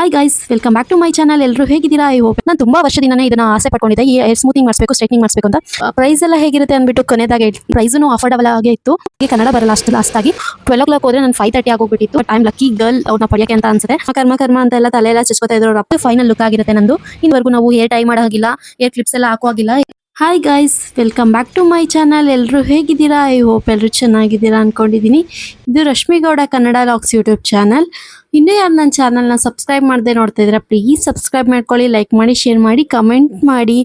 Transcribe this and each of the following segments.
Hi guys welcome back to my channel ಎಲ್ಲರೂ ಹೇಗಿದ್ದೀರಾ? I hope ನಾನು ತುಂಬಾ ವರ್ಷದಿಂದನೇ ಇದನ್ನ ಆಸೆ ಪಡ್ಕೊಂಡಿದ್ದೆ ಈ ಹೇರ್ ಸ್ಮೂತಿಂಗ್ ಮಾಡಿಸ್ಬೇಕು ಸ್ಟ್ರೈಟ್ನಿಂಗ್ ಮಾಡಿಸ್ಬೇಕು ಅಂತ. ಪ್ರೈಸ್ ಎಲ್ಲ ಹೇಗಿರುತ್ತೆ ಅಂದ್ಬಿಟ್ಟು ಕೊನೆದಾಗ ಪ್ರೈಸೂ ಅಫೋರ್ಡಬಲ್ ಆಗೇ ಇತ್ತು. ಈಗ ಕನ್ನಡ ಬರಲ್ಲ ಅಷ್ಟು ಲಾಸ್ಟ್ ಆಗಿ ಟ್ವೆಲ್ ಓ ಕ್ಲಾಕ್ ಹೋದ್ರೆ ನಾನು ಫೈವ್ ತರ್ಟಿ ಆಗೋಗ್ಬಿಟ್ಟಿತ್ತು. ಟೈಮ್ ಲಕ್ಕಿ ಗರ್ಲ್ ಅವ್ರನ್ನ ಪಡೆಯೋಕೆ ಅಂತ ಅನ್ಸುತ್ತೆ. ಕರ್ಮ ಕರ್ಮ ಅಂತ ಎಲ್ಲ ತಲೆ ಎಲ್ಲ ಚಸ್ಕೊತಾ ಇದ್ರು. ಅವ್ರ ಫೈನಲ್ ಲುಕ್ ಆಗಿರುತ್ತೆ ನಂದು. ಇನ್ವರೆಗೂ ನಾವು ಹೇರ್ ಟೈ ಮಾಡೋ ಹಾಗಿಲ್ಲ ಹೇರ್ ಕ್ಲಿಪ್ಸ್ ಎಲ್ಲ ಹಾಕೋ ಹಾಗಿಲ್ಲ hi guys welcome back to my channel ಎಲ್ಲರೂ ಹೇಗಿದ್ದೀರಾ? ಐ ಹೋಪ್ ಎಲ್ಲರೂ ಚೆನ್ನಾಗಿದ್ದೀರಾ ಅಂದ್ಕೊಂಡಿದ್ದೀನಿ ಇದು Rashmi Gowda Kannada LOX YouTube channel ಇನ್ನೂ ಯಾರು ನನ್ನ ಚಾನಲ್ನ ಸಬ್ಸ್ಕ್ರೈಬ್ ಮಾಡದೆ ನೋಡ್ತಾ ಇದ್ದೀರಾ ಪ್ಲೀಸ್ ಸಬ್ಸ್ಕ್ರೈಬ್ ಮಾಡ್ಕೊಳ್ಳಿ ಲೈಕ್ ಮಾಡಿ ಶೇರ್ ಮಾಡಿ ಕಮೆಂಟ್ ಮಾಡಿ.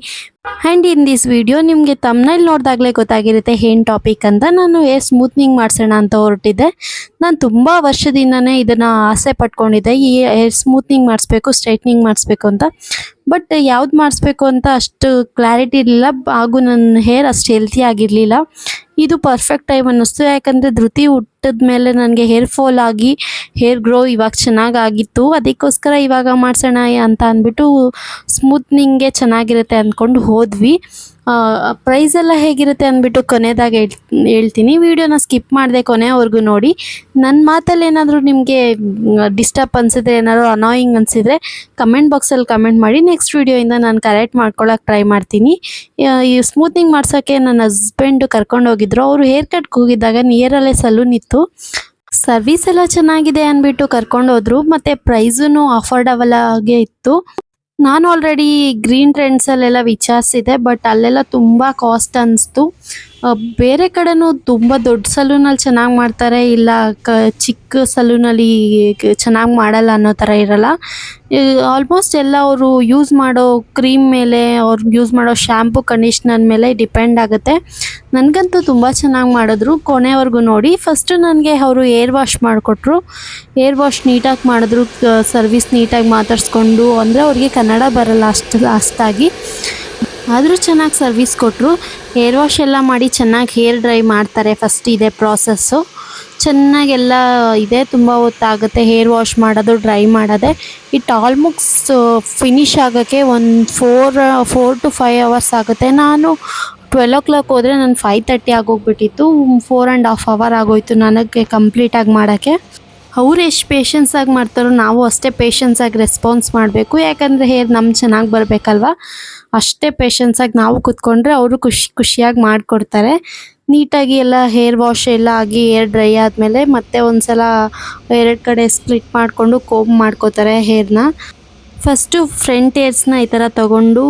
ಆ್ಯಂಡ್ ಇನ್ ದಿಸ್ ವಿಡಿಯೋ ನಿಮಗೆ ತಮ್ಮನಲ್ಲಿ ನೋಡಿದಾಗಲೇ ಗೊತ್ತಾಗಿರುತ್ತೆ ಏನು ಟಾಪಿಕ್ ಅಂತ. ನಾನು ಏರ್ ಸ್ಮೂತ್ನಿಂಗ್ ಮಾಡಿಸೋಣ ಅಂತ ಹೊರಟಿದ್ದೆ. ನಾನು ತುಂಬ ವರ್ಷದಿಂದನೇ ಇದನ್ನು ಆಸೆ ಪಟ್ಕೊಂಡಿದ್ದೆ. ಈ ಏರ್ ಸ್ಮೂತ್ನಿಂಗ್ ಮಾಡಿಸ್ಬೇಕು ಸ್ಟ್ರೈಟ್ನಿಂಗ್ ಮಾಡಿಸ್ಬೇಕು ಅಂತ. ಬಟ್ ಯಾವ್ದು ಮಾಡಿಸ್ಬೇಕು ಅಂತ ಅಷ್ಟು ಕ್ಲಾರಿಟಿ ಇರಲಿಲ್ಲ. ಹಾಗೂ ನನ್ನ ಹೇರ್ ಅಷ್ಟು ಹೆಲ್ತಿ ಆಗಿರಲಿಲ್ಲ. ಇದು ಪರ್ಫೆಕ್ಟ್ ಟೈಮ್ ಅನ್ನಿಸ್ತು. ಯಾಕಂದರೆ ಧೃತಿ ಹುಟ್ಟಿದ ಮೇಲೆ ನನಗೆ ಹೇರ್ ಫಾಲ್ ಆಗಿ ಹೇರ್ ಗ್ರೋ ಇವಾಗ ಚೆನ್ನಾಗಿ ಆಗಿತ್ತು. ಅದಕ್ಕೋಸ್ಕರ ಇವಾಗ ಮಾಡ್ಸೋಣ ಅಂತ ಅಂದ್ಬಿಟ್ಟು ಸ್ಮೂತ್ನಿಂಗೆ ಚೆನ್ನಾಗಿರುತ್ತೆ ಅಂದ್ಕೊಂಡು ಹೋದ್ವಿ. ಪ್ರೈಸ್ ಎಲ್ಲ ಹೇಗಿರುತ್ತೆ ಅಂದ್ಬಿಟ್ಟು ಕೊನೆದಾಗ ಹೇಳ್, ಹೇಳ್ತೀನಿ. ವಿಡಿಯೋನ ಸ್ಕಿಪ್ ಮಾಡಿದೆ ಕೊನೆವರೆಗೂ ನೋಡಿ. ನನ್ನ ಮಾತಲ್ಲಿ ಏನಾದರೂ ನಿಮಗೆ ಡಿಸ್ಟರ್ಬ್ ಅನಿಸಿದ್ರೆ, ಏನಾದರೂ ಅನಾಯಿಂಗ್ ಅನಿಸಿದ್ರೆ ಕಮೆಂಟ್ ಬಾಕ್ಸಲ್ಲಿ ಕಮೆಂಟ್ ಮಾಡಿ. ನೆಕ್ಸ್ಟ್ ವಿಡಿಯೋಯಿಂದ ನಾನು ಕರೆಕ್ಟ್ ಮಾಡ್ಕೊಳ್ಳೋಕೆ ಟ್ರೈ ಮಾಡ್ತೀನಿ. ಈ ಸ್ಮೂತ್ನಿಂಗ್ ಮಾಡ್ಸೋಕ್ಕೆ ನನ್ನ ಹಸ್ಬೆಂಡು ಕರ್ಕೊಂಡು ಹೋಗಿದ್ರು. ಅವರು ಹೇರ್ ಕಟ್ಗೆ ಹೋಗಿದ್ದಾಗ ನಿಯರಲ್ಲೇ ಸಲೂನ್ ಇತ್ತು. ಸರ್ವಿಸ್ ಎಲ್ಲ ಚೆನ್ನಾಗಿದೆ ಅಂದ್ಬಿಟ್ಟು ಕರ್ಕೊಂಡು ಹೋದ್ರು. ಮತ್ತು ಪ್ರೈಸೂ ಅಫೋರ್ಡಬಲ್ ಆಗೇ ಇತ್ತು. ನಾನು ಆಲ್ರೆಡಿ ಗ್ರೀನ್ ಟ್ರೆಂಡ್ಸಲ್ಲೆಲ್ಲ ವಿಚಾರಿಸಿದೆ ಬಟ್ ಅಲ್ಲೆಲ್ಲ ತುಂಬ ಕಾಸ್ಟ್ ಅನಿಸ್ತು. ಬೇರೆ ಕಡೆನೂ ತುಂಬ ದೊಡ್ಡ ಸಲೂನಲ್ಲಿ ಚೆನ್ನಾಗಿ ಮಾಡ್ತಾರೆ, ಇಲ್ಲ ಕ, ಚಿಕ್ಕ ಸಲೂನಲ್ಲಿ ಚೆನ್ನಾಗಿ ಮಾಡಲ್ಲ ಅನ್ನೋ ಥರ ಇರಲ್ಲ. ಆಲ್ಮೋಸ್ಟ್ ಎಲ್ಲ ಅವರು ಯೂಸ್ ಮಾಡೋ ಕ್ರೀಮ್ ಮೇಲೆ, ಅವ್ರು ಯೂಸ್ ಮಾಡೋ ಶ್ಯಾಂಪು ಕಂಡೀಷ್ನರ್ ಮೇಲೆ ಡಿಪೆಂಡ್ ಆಗುತ್ತೆ. ನನಗಂತೂ ತುಂಬ ಚೆನ್ನಾಗಿ ಮಾಡಿದ್ರು, ಕೊನೆವರೆಗೂ ನೋಡಿ. ಫಸ್ಟು ನನಗೆ ಅವರು ಏರ್ ವಾಶ್ ಮಾಡಿಕೊಟ್ರು. ಏರ್ ವಾಶ್ ನೀಟಾಗಿ ಮಾಡಿದ್ರು ಸರ್ವಿಸ್ ನೀಟಾಗಿ ಮಾತಾಡಿಸ್ಕೊಂಡು, ಅಂದರೆ ಅವ್ರಿಗೆ ಕನ್ನಡ ಬರಲ್ಲ ಅಷ್ಟು, ಅಷ್ಟಾಗಿ. ಆದರೂ ಚೆನ್ನಾಗಿ ಸರ್ವಿಸ್ ಕೊಟ್ಟರು ಹೇರ್ ವಾಶ್ ಎಲ್ಲ ಮಾಡಿ ಚೆನ್ನಾಗಿ ಹೇರ್ ಡ್ರೈ ಮಾಡ್ತಾರೆ ಫಸ್ಟ್ ಇದೆ ಪ್ರಾಸೆಸ್ಸು ಚೆನ್ನಾಗೆಲ್ಲ ಇದೆ, ತುಂಬ ಹೊತ್ತಾಗುತ್ತೆ ಹೇರ್ ವಾಶ್ ಮಾಡೋದು ಡ್ರೈ ಮಾಡೋದೆ. ಇಟ್ ಆಲ್ಮೋಸ್ಟ್ ಫಿನಿಶ್ ಆಗೋಕ್ಕೆ ಒಂದು four four to five hours ಆಗುತ್ತೆ. ನಾನು ಟ್ವೆಲ್ ಓ ಕ್ಲಾಕ್ ಹೋದರೆ ನಾನು ಫೈವ್ ತರ್ಟಿ ಆಗೋಗ್ಬಿಟ್ಟಿತ್ತು ಫೋರ್ ಆ್ಯಂಡ್ ಹಾಫ್ ಅವರ್ ಆಗೋಯ್ತು ನನಗೆ ಕಂಪ್ಲೀಟಾಗಿ ಮಾಡೋಕ್ಕೆ. ಅವ್ರು ಎಷ್ಟು ಪೇಷನ್ಸಾಗಿ ಮಾಡ್ತಾರೋ ನಾವು ಅಷ್ಟೇ ಪೇಷನ್ಸಾಗಿ ರೆಸ್ಪಾನ್ಸ್ ಮಾಡಬೇಕು. ಯಾಕಂದರೆ ಹೇರ್ ನಮ್ಮ ಚೆನ್ನಾಗಿ ಬರಬೇಕಲ್ವ? ಅಷ್ಟೇ ಪೇಷನ್ಸಾಗಿ ನಾವು ಕೂತ್ಕೊಂಡ್ರೆ ಅವರು ಖುಷಿ, ಖುಷಿಯಾಗಿ ಮಾಡಿಕೊಡ್ತಾರೆ. ನೀಟಾಗಿ ಎಲ್ಲ ಹೇರ್ ವಾಶ್ ಎಲ್ಲ ಆಗಿ ಹೇರ್ ಡ್ರೈ ಆದಮೇಲೆ ಮತ್ತೆ ಒಂದು ಸಲ ಎರಡು ಕಡೆ ಸ್ಪ್ಲಿಟ್ ಮಾಡಿಕೊಂಡು ಕೋಮ್ ಮಾಡ್ಕೋತಾರೆ ಹೇರ್ನ ಫಸ್ಟು ಫ್ರಂಟ್ ಏರ್ಸ್ನ ಈ ಥರ ತೊಗೊಂಡು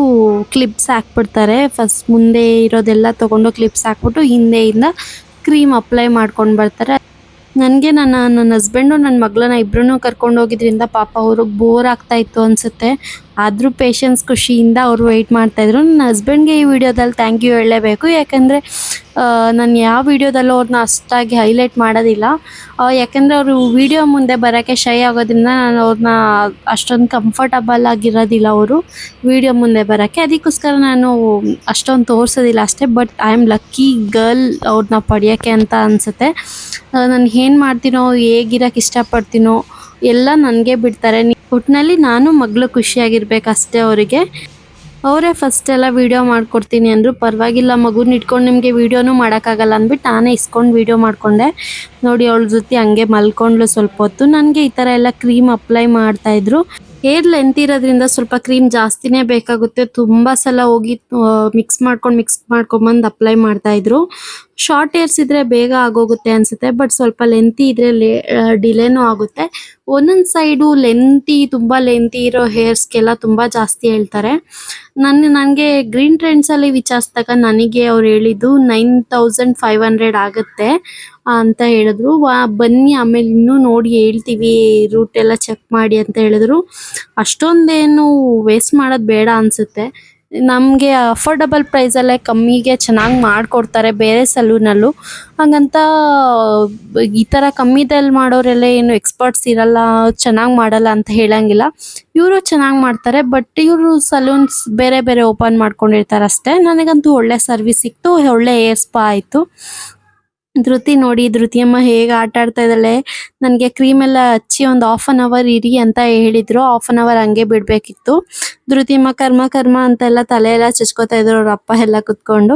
ಕ್ಲಿಪ್ಸ್ ಹಾಕ್ಬಿಡ್ತಾರೆ. ಫಸ್ಟ್ ಮುಂದೆ ಇರೋದೆಲ್ಲ ತೊಗೊಂಡು ಕ್ಲಿಪ್ಸ್ ಹಾಕ್ಬಿಟ್ಟು ಹಿಂದೆಯಿಂದ ಕ್ರೀಮ್ ಅಪ್ಲೈ ಮಾಡ್ಕೊಂಡು ಬರ್ತಾರೆ. ನನಗೆ ನನ್ನ ನನ್ನ ಹಸ್ಬೆಂಡು ನನ್ನ ಮಗಳನ್ನ ಇಬ್ಬರನ್ನೂ ಕರ್ಕೊಂಡು ಹೋಗಿದ್ರಿಂದ ಪಾಪ ಅವ್ರಿಗೆ ಬೋರ್ ಆಗ್ತಾ ಇತ್ತು ಅನಿಸುತ್ತೆ. ಆದರೂ ಪೇಷನ್ಸ್ ಖುಷಿಯಿಂದ ಅವರು ವೆಯ್ಟ್ ಮಾಡ್ತಾಯಿದ್ರು ನನ್ನ ಹಸ್ಬೆಂಡ್ಗೆ ಈ ವಿಡಿಯೋದಲ್ಲಿ ಥ್ಯಾಂಕ್ ಯು ಹೇಳಲೇಬೇಕು. ಯಾಕಂದರೆ ನಾನು ಯಾವ ವಿಡಿಯೋದಲ್ಲೂ ಅವ್ರನ್ನ ಅಷ್ಟಾಗಿ ಹೈಲೈಟ್ ಮಾಡೋದಿಲ್ಲ. ಯಾಕಂದರೆ ಅವರು ವಿಡಿಯೋ ಮುಂದೆ ಬರೋಕ್ಕೆ ಶೈ ಆಗೋದ್ರಿಂದ ನಾನು ಅವ್ರನ್ನ ಅಷ್ಟೊಂದು ಕಂಫರ್ಟಬಲ್ ಆಗಿರೋದಿಲ್ಲ ಅವರು ವಿಡಿಯೋ ಮುಂದೆ ಬರೋಕ್ಕೆ. ಅದಕ್ಕೋಸ್ಕರ ನಾನು ಅಷ್ಟೊಂದು ತೋರಿಸೋದಿಲ್ಲ ಅಷ್ಟೇ but I am lucky girl ಅವ್ರನ್ನ ಪಡೆಯೋಕ್ಕೆ ಅಂತ ಅನಿಸುತ್ತೆ. ನಾನು ಏನು ಮಾಡ್ತೀನೋ ಹೇಗಿರೋಕ್ಕೆ ಇಷ್ಟಪಡ್ತೀನೋ ಎಲ್ಲ ನನಗೆ ಬಿಡ್ತಾರೆ. ಒಟ್ಟಿನಲ್ಲಿ ನಾನು ಮಗಳು ಖುಷಿಯಾಗಿರ್ಬೇಕು ಅಷ್ಟೇ ಅವರಿಗೆ. ಅವರೇ ಫಸ್ಟ್ ಎಲ್ಲ ವೀಡಿಯೋ ಮಾಡ್ಕೊಡ್ತೀನಿ ಅಂದರು ಪರವಾಗಿಲ್ಲ. ಮಗುನ ಇಟ್ಕೊಂಡು ನಿಮಗೆ ವೀಡಿಯೋನೂ ಮಾಡೋಕ್ಕಾಗಲ್ಲ ಅಂದ್ಬಿಟ್ಟು ನಾನೇ ಇಸ್ಕೊಂಡು ವೀಡಿಯೋ ಮಾಡಿಕೊಂಡೆ. ನೋಡಿ ಅವಳ ಜೊತೆ ಹಂಗೆ ಮಲ್ಕೊಂಡ್ಲು ಸ್ವಲ್ಪ ಹೊತ್ತು. ನನಗೆ ಈ ಥರ ಎಲ್ಲ ಕ್ರೀಮ್ ಅಪ್ಲೈ ಮಾಡ್ತಾಯಿದ್ರು ಹೇರ್ ಲೆಂತ್ ಇರೋದ್ರಿಂದ ಸ್ವಲ್ಪ ಕ್ರೀಮ್ ಜಾಸ್ತಿನೇ ಬೇಕಾಗುತ್ತೆ. ತುಂಬ ಸಲ ಹೋಗಿ ಮಿಕ್ಸ್ ಮಾಡ್ಕೊಂಡು ಮಿಕ್ಸ್ ಮಾಡ್ಕೊಂಬಂದು ಅಪ್ಲೈ ಮಾಡ್ತಾ ಇದ್ರು. ಶಾರ್ಟ್ ಹೇರ್ಸ್ ಇದ್ರೆ ಬೇಗ ಆಗೋಗುತ್ತೆ ಅನ್ಸುತ್ತೆ ಬಟ್ ಸ್ವಲ್ಪ ಲೆಂತಿ ಇದ್ರೆ ಡಿಲೇನೂ ಆಗುತ್ತೆ. ಒಂದೊಂದು ಸೈಡು ಲೆಂತಿ ತುಂಬ ಲೆಂತಿ ಇರೋ ಹೇರ್ಸ್ಗೆಲ್ಲ ತುಂಬ ಜಾಸ್ತಿ ಹೇಳ್ತಾರೆ. ನನ್ನ ನನಗೆ ಗ್ರೀನ್ ಟ್ರೆಂಡ್ಸಲ್ಲಿ ವಿಚಾರಿಸಿದಾಗ ನನಗೆ ಅವ್ರು ಹೇಳಿದ್ದು ನೈನ್ ತೌಸಂಡ್ ಫೈವ್ ಹಂಡ್ರೆಡ್ ಆಗುತ್ತೆ. ಅಂತ ಹೇಳಿದ್ರು. ಬನ್ನಿ, ಆಮೇಲೆ ಇನ್ನೂ ನೋಡಿ ಹೇಳ್ತೀವಿ ರೂಟ್ ಎಲ್ಲ ಚೆಕ್ ಮಾಡಿ ಅಂತ ಹೇಳಿದ್ರು. ಅಷ್ಟೊಂದೇನು ವೇಸ್ಟ್ ಮಾಡೋದು ಬೇಡ ಅನಿಸುತ್ತೆ. ನಮಗೆ ಅಫೋರ್ಡಬಲ್ ಪ್ರೈಸಲ್ಲೇ ಕಮ್ಮಿಗೆ ಚೆನ್ನಾಗಿ ಮಾಡಿಕೊಡ್ತಾರೆ ಬೇರೆ ಸಲೂನಲ್ಲೂ ಹಾಗಂತ, ಈ ಥರ ಕಮ್ಮಿದಲ್ಲಿ ಮಾಡೋರೆಲ್ಲ ಏನು ಎಕ್ಸ್ಪರ್ಟ್ಸ್ ಇರಲ್ಲ, ಚೆನ್ನಾಗಿ ಮಾಡಲ್ಲ ಅಂತ ಹೇಳಂಗಿಲ್ಲ. ಇವರು ಚೆನ್ನಾಗಿ ಮಾಡ್ತಾರೆ ಬಟ್ ಇವರು ಸಲೂನ್ಸ್ ಬೇರೆ ಬೇರೆ ಓಪನ್ ಮಾಡ್ಕೊಂಡಿರ್ತಾರೆ ಅಷ್ಟೇ ನನಗಂತೂ ಒಳ್ಳೆ ಸರ್ವಿಸ್ ಸಿಕ್ತು, ಒಳ್ಳೆ ಏರ್ ಸ್ಪಾ ಆಯಿತು. ಧೃತಿ ನೋಡಿ, ಧೃತಿಯಮ್ಮ, ಹೇಗೆ ಆಟ ಆಡ್ತಾ ಇದ್ದಾಳೆ? ನನಗೆ ಕ್ರೀಮ್ ಎಲ್ಲ ಹಚ್ಚಿ ಒಂದು ಹಾಫ್ ಅನ್ ಅವರ್ ಇರಿ ಅಂತ ಹೇಳಿದ್ರು. ಹಾಫ್ ಆನ್ ಅವರ್ ಹಂಗೆ ಬಿಡಬೇಕಿತ್ತು. ಧೃತಿಯಮ್ಮ, ಕರ್ಮ ಕರ್ಮ ಅಂತೆಲ್ಲ ತಲೆ ಎಲ್ಲ ಚಚ್ಕೋತಾ ಇದ್ರು ಅವ್ರ ಅಪ್ಪ ಎಲ್ಲ ಕುತ್ಕೊಂಡು.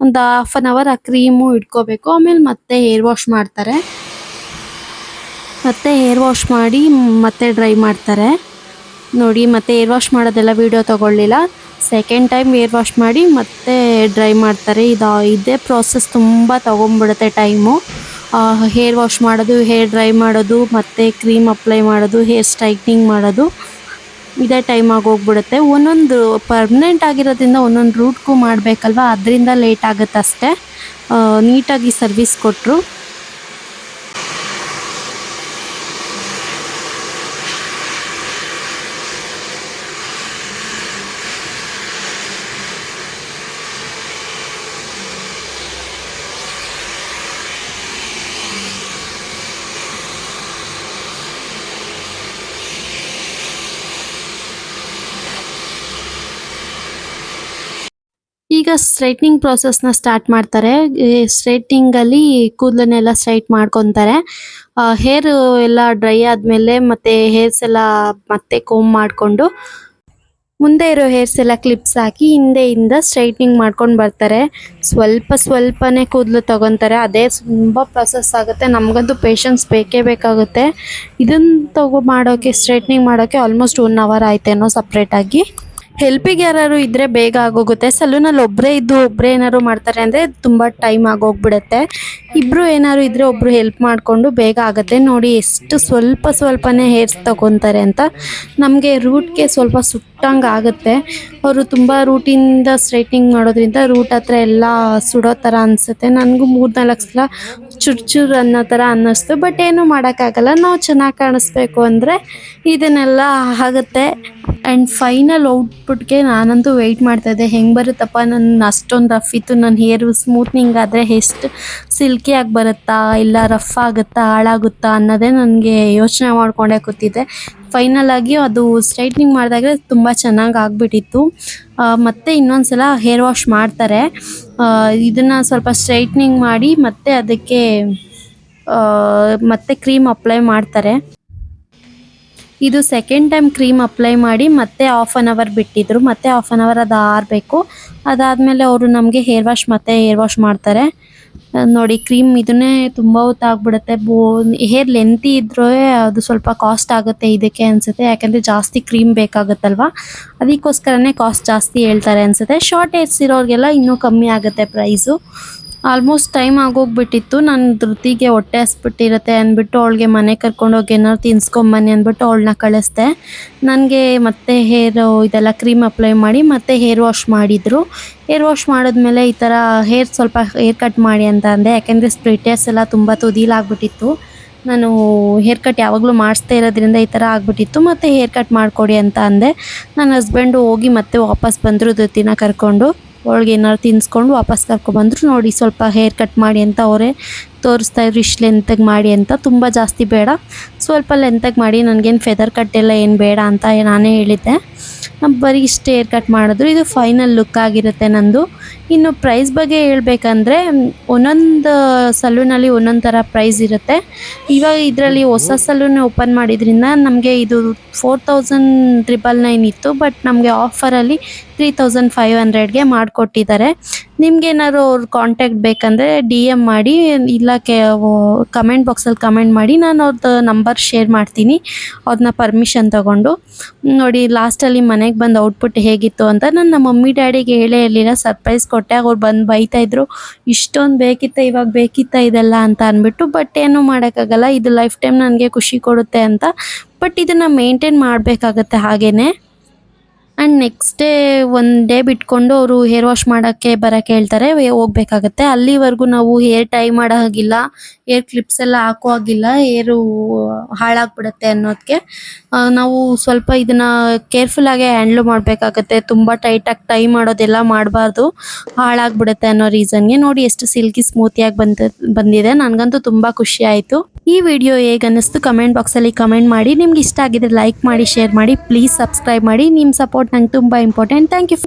ಒಂದು ಹಾಫ್ ಅನ್ ಅವರ್ ಆ ಕ್ರೀಮು ಇಟ್ಕೋಬೇಕು. ಆಮೇಲೆ ಮತ್ತೆ ಹೇರ್ ವಾಶ್ ಮಾಡ್ತಾರೆ. ಮತ್ತೆ ಹೇರ್ ವಾಶ್ ಮಾಡಿ ಮತ್ತೆ ಡ್ರೈ ಮಾಡ್ತಾರೆ. ನೋಡಿ, ಮತ್ತೆ ಏರ್ ವಾಶ್ ಮಾಡೋದೆಲ್ಲ ವೀಡಿಯೋ ತೊಗೊಳ್ಳಿಲ್ಲ. ಸೆಕೆಂಡ್ ಟೈಮ್ ಏರ್ ವಾಶ್ ಮಾಡಿ ಮತ್ತೆ ಡ್ರೈ ಮಾಡ್ತಾರೆ. ಇದು, ಇದೇ ಪ್ರೋಸೆಸ್ ತುಂಬ ತೊಗೊಂಬಿಡುತ್ತೆ ಟೈಮು ಹೇರ್ ವಾಶ್ ಮಾಡೋದು ಹೇರ್ ಡ್ರೈ ಮಾಡೋದು, ಮತ್ತು ಕ್ರೀಮ್ ಅಪ್ಲೈ ಮಾಡೋದು ಹೇರ್ ಸ್ಟ್ರೈಟ್ನಿಂಗ್ ಮಾಡೋದು ಇದೇ ಟೈಮ್ ಆಗೋಗ್ಬಿಡುತ್ತೆ ಒಂದೊಂದು ಪರ್ಮನೆಂಟ್ ಆಗಿರೋದ್ರಿಂದ ಒಂದೊಂದು ರೂಟ್ಗೂ ಮಾಡಬೇಕಲ್ವ? ಅದರಿಂದ ಲೇಟ್ ಆಗುತ್ತೆ ಅಷ್ಟೇ. ನೀಟಾಗಿ ಸರ್ವಿಸ್ ಕೊಟ್ಟರು ಈಗ ಸ್ಟ್ರೈಟ್ನಿಂಗ್ ಪ್ರಾಸೆಸ್ನ ಸ್ಟಾರ್ಟ್ ಮಾಡ್ತಾರೆ. ಸ್ಟ್ರೈಟ್ನಿಂಗಲ್ಲಿ ಕೂದಲನ್ನೆಲ್ಲ ಸ್ಟ್ರೈಟ್ ಮಾಡ್ಕೊತಾರೆ. ಹೇರ್ ಎಲ್ಲ ಡ್ರೈ ಆದಮೇಲೆ ಮತ್ತೆ ಹೇರ್ಸ್ ಎಲ್ಲ ಮತ್ತೆ ಕೋಮ್ ಮಾಡಿಕೊಂಡು ಮುಂದೆ ಇರೋ ಹೇರ್ಸ್ ಎಲ್ಲ ಕ್ಲಿಪ್ಸ್ ಹಾಕಿ ಹಿಂದೆಯಿಂದ ಸ್ಟ್ರೈಟ್ನಿಂಗ್ ಮಾಡ್ಕೊಂಡು ಬರ್ತಾರೆ. ಸ್ವಲ್ಪ ಸ್ವಲ್ಪನೇ ಕೂದಲು ತೊಗೊತಾರೆ. ಅದೇ ತುಂಬ ಪ್ರೊಸೆಸ್ ಆಗುತ್ತೆ. ನಮಗಂತೂ ಪೇಷನ್ಸ್ ಬೇಕೇ ಬೇಕಾಗುತ್ತೆ. ಇದನ್ನು ತಗೋ ಮಾಡೋಕ್ಕೆ ಸ್ಟ್ರೈಟ್ನಿಂಗ್ ಮಾಡೋಕ್ಕೆ ಆಲ್ಮೋಸ್ಟ್ ಒನ್ ಅವರ್ ಆಯ್ತೇನೋ ಸಪ್ರೇಟಾಗಿ ಹೆಲ್ಪಿಗೆ ಯಾರು ಇದ್ರೆ ಬೇಗ ಆಗೋಗುತ್ತೆ. ಸಲೂನಲ್ಲಿ ಒಬ್ಬರೇ ಇದ್ದು ಒಬ್ಬರೇ ಏನಾದ್ರು ಮಾಡ್ತಾರೆ ಅಂದ್ರೆ ತುಂಬಾ ಟೈಮ್ ಆಗೋಗ್ಬಿಡುತ್ತೆ. ಇಬ್ರು ಏನಾದ್ರು ಇದ್ರೆ ಒಬ್ರು ಹೆಲ್ಪ್ ಮಾಡಿಕೊಂಡು ಬೇಗ ಆಗುತ್ತೆ. ನೋಡಿ, ಎಷ್ಟು ಸ್ವಲ್ಪ ಸ್ವಲ್ಪನೇ ಹೇರ್ಸ್ ತಗೊತಾರೆ ಅಂತ. ನಮಗೆ ರೂಟ್ಗೆ ಸ್ವಲ್ಪ ಸುಟ್ಟಂಗೆ ಆಗುತ್ತೆ. ಅವರು ತುಂಬ ರೂಟಿಂದ ಸ್ಟ್ರೈಟ್ನಿಂಗ್ ಮಾಡೋದ್ರಿಂದ ರೂಟ್ ಹತ್ರ ಎಲ್ಲ ಸುಡೋ ತರ ಅನ್ಸುತ್ತೆ. ನನಗೂ ಮೂರು ನಾಲ್ಕು ಸಲ ಚುರ್ ಚುರ್ ಅನ್ನೋ ತರ ಅನ್ನಿಸ್ತು. ಬಟ್ ಏನು ಮಾಡೋಕ್ಕಾಗಲ್ಲ. ನಾವು ಚೆನ್ನಾಗಿ ಕಾಣಿಸ್ಬೇಕು ಅಂದರೆ ಇದನ್ನೆಲ್ಲ ಆಗುತ್ತೆ. ಆ್ಯಂಡ್ ಫೈನಲ್ ಔಟ್ಪುಟ್ಗೆ ನಾನಂತೂ ವೆಯ್ಟ್ ಮಾಡ್ತಾ ಇದ್ದೆ. ಹೆಂಗೆ ಬರುತ್ತಪ್ಪ? ನನ್ನ ಅಷ್ಟೊಂದು ರಫ್ ಇತ್ತು. ನನ್ನ ಹೇರ್ ಸ್ಮೂತ್ನಿಂಗ್ ಆದರೆ ಎಷ್ಟು ಆಗಿ ಬರುತ್ತಾ? ಇಲ್ಲ ರಫ್ ಆಗುತ್ತಾ? ಹಾಳಾಗುತ್ತಾ? ಅನ್ನೋದೇ ನನಗೆ ಯೋಚನೆ ಮಾಡ್ಕೊಂಡೆ ಕೂತಿದ್ದೆ. ಫೈನಲ್ ಆಗಿ ಅದು ಸ್ಟ್ರೈಟ್ನಿಂಗ್ ಮಾಡಿದಾಗ ತುಂಬ ಚೆನ್ನಾಗಿ ಆಗ್ಬಿಟ್ಟಿತ್ತು. ಮತ್ತೆ ಇನ್ನೊಂದು ಸಲ ಹೇರ್ ವಾಶ್ ಮಾಡ್ತಾರೆ ಇದನ್ನು ಸ್ವಲ್ಪ ಸ್ಟ್ರೈಟ್ನಿಂಗ್ ಮಾಡಿ ಮತ್ತೆ ಅದಕ್ಕೆ ಮತ್ತೆ ಕ್ರೀಮ್ ಅಪ್ಲೈ ಮಾಡ್ತಾರೆ. ಇದು ಸೆಕೆಂಡ್ ಟೈಮ್ ಕ್ರೀಮ್ ಅಪ್ಲೈ ಮಾಡಿ ಮತ್ತೆ ಹಾಫ್ ಆನ್ ಅವರ್ ಬಿಟ್ಟಿದ್ರು. ಮತ್ತೆ ಹಾಫ್ ಆನ್ ಅವರ್ ಅದು ಆರಬೇಕು ಅದಾದಮೇಲೆ ಅವರು ನಮಗೆ ಹೇರ್ ವಾಶ್ ಮತ್ತೆ ಹೇರ್ ವಾಶ್ ಮಾಡ್ತಾರೆ. ನೋಡಿ ಕ್ರೀಮ್ ಇದನ್ನೇ ತುಂಬ ಹೊತ್ತಾಗ್ಬಿಡುತ್ತೆ. ಬೋ ಹೇರ್ ಲೆಂತಿ ಇದ್ರೂ ಅದು ಸ್ವಲ್ಪ ಕಾಸ್ಟ್ ಆಗುತ್ತೆ ಇದಕ್ಕೆ ಅನಿಸುತ್ತೆ. ಯಾಕೆಂದರೆ ಜಾಸ್ತಿ ಕ್ರೀಮ್ ಬೇಕಾಗುತ್ತಲ್ವ? ಅದಕ್ಕೋಸ್ಕರನೇ ಕಾಸ್ಟ್ ಜಾಸ್ತಿ ಹೇಳ್ತಾರೆ ಅನಿಸುತ್ತೆ. ಶಾರ್ಟ್ ಹೇರ್ಸ್ ಇರೋರಿಗೆಲ್ಲ ಇನ್ನೂ ಕಮ್ಮಿ ಆಗುತ್ತೆ ಪ್ರೈಸು ಆಲ್ಮೋಸ್ಟ್ ಟೈಮ್ ಆಗೋಗ್ಬಿಟ್ಟಿತ್ತು. ನನ್ನ ಧೃತಿಗೆ ಹೊಟ್ಟೆ ಹಸ್ಬಿಟ್ಟಿರತ್ತೆ ಅಂದ್ಬಿಟ್ಟು ಅವಳಿಗೆ ಮನೆ ಕರ್ಕೊಂಡೋಗಿ ಏನಾದ್ರು ತಿನ್ಸ್ಕೊಂಬನ್ನಿ ಅಂದ್ಬಿಟ್ಟು ಅವಳನ್ನ ಕಳಿಸ್ದೆ. ನನಗೆ ಮತ್ತೆ ಹೇರ್ ಇದೆಲ್ಲ ಕ್ರೀಮ್ ಅಪ್ಲೈ ಮಾಡಿ ಮತ್ತೆ ಹೇರ್ ವಾಶ್ ಮಾಡಿದರು. ಹೇರ್ ವಾಶ್ ಮಾಡಿದ್ಮೇಲೆ ಈ ಥರ ಹೇರ್ ಸ್ವಲ್ಪ ಹೇರ್ ಕಟ್ ಮಾಡಿ ಅಂತ ಅಂದೆ. ಯಾಕೆಂದರೆ ಸ್ಪ್ರಿಟೇಸ್ ಎಲ್ಲ ತುಂಬ ತುದೀಲಾಗ್ಬಿಟ್ಟಿತ್ತು ನಾನು ಹೇರ್ ಕಟ್ ಯಾವಾಗಲೂ ಮಾಡಿಸ್ತಾ ಇರೋದ್ರಿಂದ ಈ ಥರ ಆಗ್ಬಿಟ್ಟಿತ್ತು. ಮತ್ತು ಹೇರ್ ಕಟ್ ಮಾಡಿಕೊಡಿ ಅಂತ ಅಂದೆ. ನನ್ನ ಹಸ್ಬೆಂಡು ಹೋಗಿ ಮತ್ತೆ ವಾಪಸ್ ಬಂದರು ಧೃತಿನ ಕರ್ಕೊಂಡು. ಅವಳಿಗೆ ಏನಾದ್ರು ತಿನ್ಸ್ಕೊಂಡು ವಾಪಸ್ ಕರ್ಕೊಂಡ್ಬಂದ್ರು ನೋಡಿ ಸ್ವಲ್ಪ ಹೇರ್ ಕಟ್ ಮಾಡಿ ಅಂತ ಅವರೇ ತೋರಿಸ್ತಾ ಇದ್ರು ಇಷ್ಟು ಲೆಂತಾಗಿ ಮಾಡಿ ಅಂತ, ತುಂಬ ಜಾಸ್ತಿ ಬೇಡ. ಸ್ವಲ್ಪ ಲೆಂತಾಗಿ ಮಾಡಿ, ನನಗೇನು ಫೆದರ್ ಕಟ್ ಎಲ್ಲ ಏನು ಬೇಡ ಅಂತ ನಾನೇ ಹೇಳಿದ್ದೆ. ಬರೀ ಇಷ್ಟು ಹೇರ್ ಕಟ್ ಮಾಡಿದ್ರು. ಇದು ಫೈನಲ್ ಲುಕ್ ಆಗಿರುತ್ತೆ ನಂದು. ಇನ್ನು ಪ್ರೈಸ್ ಬಗ್ಗೆ ಹೇಳಬೇಕಂದ್ರೆ, ಒಂದೊಂದು ಸಲೂನಲ್ಲಿ ಒಂದೊಂದು ಥರ ಪ್ರೈಸ್ ಇರುತ್ತೆ. ಇವಾಗ ಇದರಲ್ಲಿ ಹೊಸ ಸಲೂನ್ ಓಪನ್ ಮಾಡಿದ್ರಿಂದ ನಮಗೆ ಇದು ಫೋರ್ ತೌಸಂಡ್ ತ್ರಿಬಲ್ ನೈನ್ ಇತ್ತು ಬಟ್ ನಮಗೆ ಆಫರಲ್ಲಿ ತ್ರೀ ತೌಸಂಡ್ ಫೈವ್ ಹಂಡ್ರೆಡ್ಗೆ ಮಾಡಿಕೊಟ್ಟಿದ್ದಾರೆ. ನಿಮ್ಗೇನಾದ್ರು ಅವ್ರ ಕಾಂಟ್ಯಾಕ್ಟ್ ಬೇಕಂದರೆ ಡಿ ಎಂ ಮಾಡಿ, ಇಲ್ಲ ಕಮೆಂಟ್ ಕಮೆಂಟ್ ಬಾಕ್ಸಲ್ಲಿ ಕಮೆಂಟ್ ಮಾಡಿ, ನಾನು ಅವ್ರದ್ದು ನಂಬರ್ ಶೇರ್ ಮಾಡ್ತೀನಿ ಅವ್ರನ್ನ ಪರ್ಮಿಷನ್ ತಗೊಂಡು. ನೋಡಿ ಲಾಸ್ಟಲ್ಲಿ ಮನೆಗೆ ಬಂದು ಔಟ್ಪುಟ್ ಹೇಗಿತ್ತು ಅಂತ ನಾನು ನಮ್ಮ ಮಮ್ಮಿ, ಡ್ಯಾಡಿಗೆ ಹೇಳೇ ಇರಲಿಲ್ಲ ಸರ್ಪ್ರೈಸ್ ಕೊಟ್ಟೆ, ಅವ್ರು ಬಂದು ಬೈತಾ ಇದ್ರು. ಇಷ್ಟೊಂದು ಬೇಕಿತ್ತ, ಇವಾಗ ಬೇಕಿತ್ತ ಇದೆಲ್ಲ ಅಂತ ಅಂದ್ಬಿಟ್ಟು ಬಟ್ ಏನು ಮಾಡೋಕ್ಕಾಗಲ್ಲ, ಇದು ಲೈಫ್ ಟೈಮ್ ನನಗೆ ಖುಷಿ ಕೊಡುತ್ತೆ ಅಂತ ಬಟ್ ಇದನ್ನು ಮೇಂಟೈನ್ ಮಾಡಬೇಕಾಗತ್ತೆ ಹಾಗೇನೆ. ಆ್ಯಂಡ್ ನೆಕ್ಸ್ಟ್ ಡೇ ಒಂದು ಡೇ ಬಿಟ್ಕೊಂಡು ಅವರು ಹೇರ್ ವಾಶ್ ಮಾಡೋಕ್ಕೆ ಬರೋಕ್ಕೆ ಹೇಳ್ತಾರೆ ಹೋಗ್ಬೇಕಾಗತ್ತೆ. ಅಲ್ಲಿವರೆಗೂ ನಾವು ಹೇರ್ ಟೈ ಮಾಡೋ ಹಾಗಿಲ್ಲ ಹೇರ್ ಕ್ಲಿಪ್ಸ್ ಎಲ್ಲ ಹಾಕೋ ಹಾಗಿಲ್ಲ ಹೇರು ಹಾಳಾಗ್ಬಿಡುತ್ತೆ ಅನ್ನೋದಕ್ಕೆ ನಾವು ಸ್ವಲ್ಪ ಇದನ್ನ ಕೇರ್ಫುಲ್ ಆಗಿ ಹ್ಯಾಂಡ್ಲ್ ಮಾಡಬೇಕಾಗತ್ತೆ. ತುಂಬ ಟೈಟಾಗಿ ಟೈ ಮಾಡೋದೆಲ್ಲ ಮಾಡಬಾರ್ದು, ಹಾಳಾಗ್ಬಿಡುತ್ತೆ ಅನ್ನೋ ರೀಸನ್ಗೆ ನೋಡಿ ಎಷ್ಟು ಸಿಲ್ಕಿ ಸ್ಮೂತಿಯಾಗಿ ಬಂದ ಬಂದಿದೆ. ನನಗಂತೂ ತುಂಬ ಖುಷಿ ಆಯಿತು. ಈ ವಿಡಿಯೋ ಹೇಗೆ ಅನ್ನಿಸ್ತು? ಕಮೆಂಟ್ ಬಾಕ್ಸಲ್ಲಿ ಕಮೆಂಟ್ ಮಾಡಿ. ನಿಮ್ಗೆ ಇಷ್ಟ ಆಗಿದ್ರೆ ಲೈಕ್ ಮಾಡಿ ಶೇರ್ ಮಾಡಿ. ಪ್ಲೀಸ್ ಸಬ್ಸ್ಕ್ರೈಬ್ ಮಾಡಿ. ನಿಮ್ಮ ಸಪೋರ್ಟ್ ನಂಗೆ ತುಂಬ ಇಂಪಾರ್ಟೆಂಟ್ ಥ್ಯಾಂಕ್ ಯು